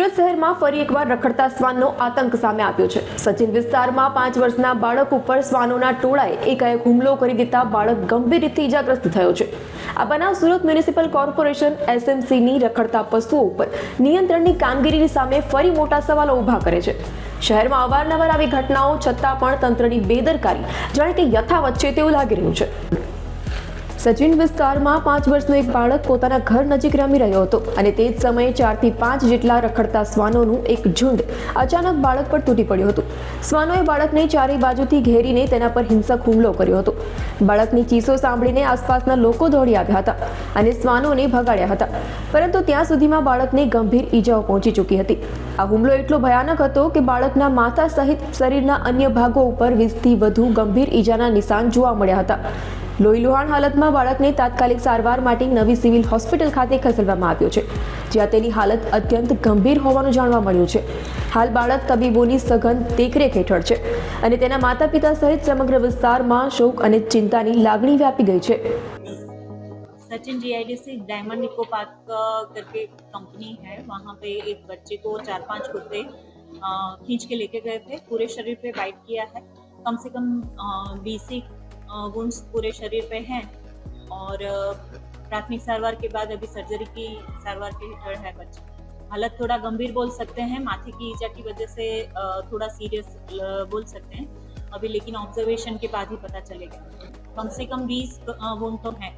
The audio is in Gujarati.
સુરત શહેરમાં ફરી એકવાર રખડતા શ્વાનનો આતંક સામે આવ્યો છે. સચિન વિસ્તારમાં પાંચ વર્ષના બાળક ઉપર શ્વાનોના ટોળાએ એકાએક હુમલો કરી દેતા બાળક ગંભીર રીતે ઇજાગ્રસ્ત થયો છે. આ બનાવ સુરત મ્યુનિસિપલ કોર્પોરેશન એસએમસીની રખડતા પશુઓ ઉપર નિયંત્રણની કામગીરીની સામે ફરી મોટા સવાલો ઊભા કરે છે. શહેરમાં અવારનવાર આવી ઘટનાઓ છતાં પણ તંત્રની બેદરકારી, જાણે કે યથાવત છે તેવું લાગી રહ્યું છે. સચિન વિસ્તારમાં પાંચ વર્ષનો એક બાળક પોતાના ઘર નજીક રમી રહ્યો હતો અને તે જ સમયે ચારથી પાંચ જેટલા રખડતા શ્વાનોનું એક ઝુંડ અચાનક બાળક પર તૂટી પડ્યું હતું. શ્વાનોએ બાળકને ચારેય બાજુથી ઘેરીને તેના પર હિંસક હુમલો કર્યો હતો. બાળકની ચીસો સાંભળીને આસપાસના લોકો દોડી આવ્યા હતા અને શ્વાનોને ભગાડ્યા હતા. પરંતુ ત્યાં સુધીમાં બાળકને ગંભીર ઈજાઓ પહોંચી ચૂકી હતી. આ હુમલો એટલો ભયાનક હતો કે બાળકના માથા સહિત શરીરના અન્ય ભાગો ઉપર વીસથી વધુ ગંભીર ઈજાના નિશાન જોવા મળ્યા હતા. લોહીલુહાણ હાલતમાં બાળકને તાત્કાલિક સારવાર માટે નવી સિવિલ હોસ્પિટલ ખાતે ખસેડવામાં આવ્યો છે જ્યાં તેની હાલત અત્યંત ગંભીર હોવાનું જાણવા મળ્યું છે હાલ બાળક તબીબોની સઘન દેખરેખ હેઠળ છે અને તેના માતા પિતા સહિત સમગ્ર વિસ્તારમાં શોક અને ચિંતાની લાગણી વ્યાપી ગઈ છે सचिन जीआईडीसी डायमंड निको पार्क अ, करके कंपनी है वहाँ पे एक बच्चे को चार पांच कुत्ते अ, खींच के लेके गए थे पूरे शरीर पे बाइट किया है कम से कम बीसी वुंड्स पूरे शरीर पे हैं और प्राथमिक सारवार के बाद अभी सर्जरी की सारवार के हेठड़ है बच्चा। हालत थोड़ा गंभीर बोल सकते हैं, माथे की ईजा की वजह से थोड़ा सीरियस बोल सकते हैं। अभी लेकिन ऑब्जर्वेशन के बाद ही पता चलेगा। कम से कम बीस वुंड तो हैं।